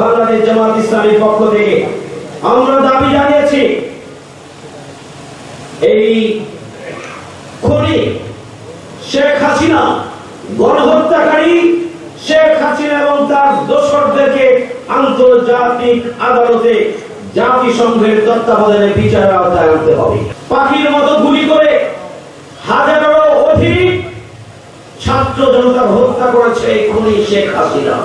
বাংলাদেশ জামাত ইসলামের পক্ষ থেকে আমরা দাবি জানিয়েছি, এই খুনি শেখ হাসিনা, গণহত্যাকারী শেখ হাসিনা এবং তার দোসরদেরকে আন্তর্জাতিক আদালতে জাতিসংঘের তত্ত্বাবধানে বিচারের আওতায় আনতে হবে। পাখির মতো গুলি করে হাজারো অধিক ছাত্র জনতা হত্যা করেছে এই খুনি শেখ হাসিনা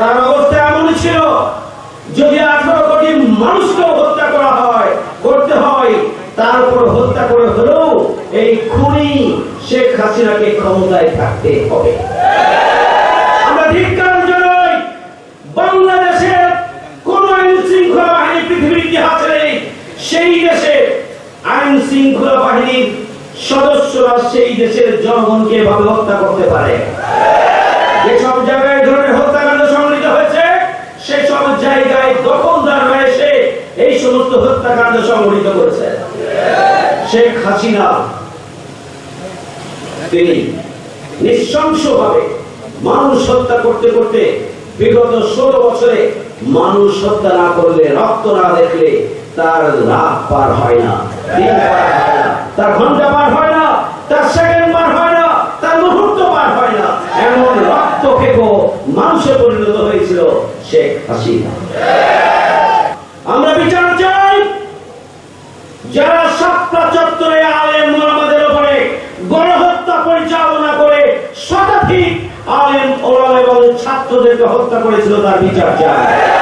তার অবস্থা এমন ছিল যদি আঠারো কোটি মানুষকে হত্যা করা হয়, করতে হয় তারপর হত্যা করে হলেও এই খুনি শেখ হাসিনাকে ক্ষমতায় থাকতে হবে। সেই দেশের জনগণকে এভাবে হত্যা করতে পারে। যেসব জায়গায় এই ধরনের হত্যাকাণ্ড সংঘটিত হয়েছে সেসব জায়গায় দখলদাররা এসে এই সমস্ত হত্যাকাণ্ড সংঘটিত করেছে। শেখ হাসিনা, তিনি নৃশংসভাবে মানুষ হত্যা করতে করতে বিগত ষোলো বছরে মানুষ হত্যা না করলে রক্ত না দেখলে তার রাত পার হয় না, দিন পার হয় না, তার ঘণ্টা পার হয় না, তার সেকেন্ড পার হয় না, তার মুহূর্ত পার হয় না। এমন রক্ত খেকো মানুষে পরিণত হয়েছিল শেখ হাসিনা আমরা বিচার চাই যারা সাতটা চত্বরে আলেম মোলামাদের উপরে গণহত্যা পরিচালনা করে, শতাধিক আলেম ওলামা এবং ছাত্রদেরকে হত্যা করেছিল তার বিচার চাই